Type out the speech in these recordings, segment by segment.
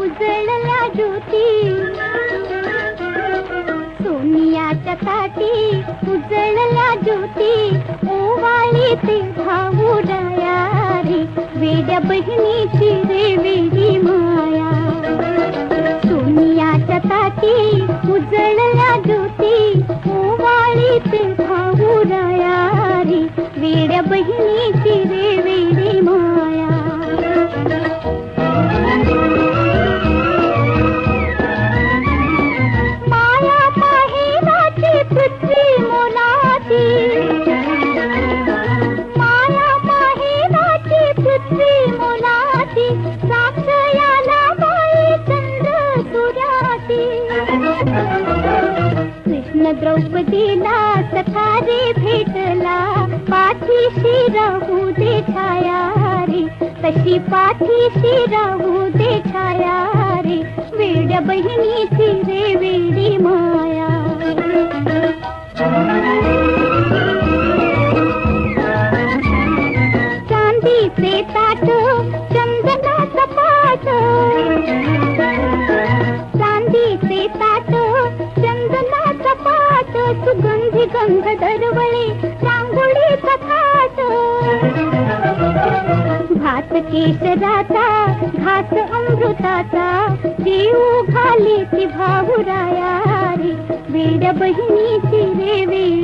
उजळल्या ज्योती. सोनियाच्या ताटी उजळल्या ज्योती. ओवाळी ते भाऊ राया रे वेड्या बहिणीची द्रौपदीला सखारे भेटला. पाठीशी राहू दे छाया रे तशी पाठीशी राहू दे छाया रे वेड्या बहिणीची रे वेडी मा सुगंधी गंध दरवळे रांगोळीचा थाट भात केशराचा घास अमृताचा देऊ घाली ती भाऊराया रे. वेड्या बहिणीची रे वेडी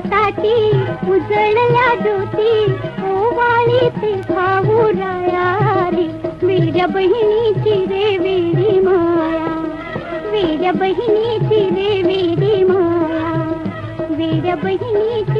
सोनियाच्या ताटी उजळल्या ज्योती ओवाळी ते खाऊ राया रे वेड्या बहिणीची रे वेडी माया वेड्या बहिणीची रे वेडी माया. वेड्या बहिणीची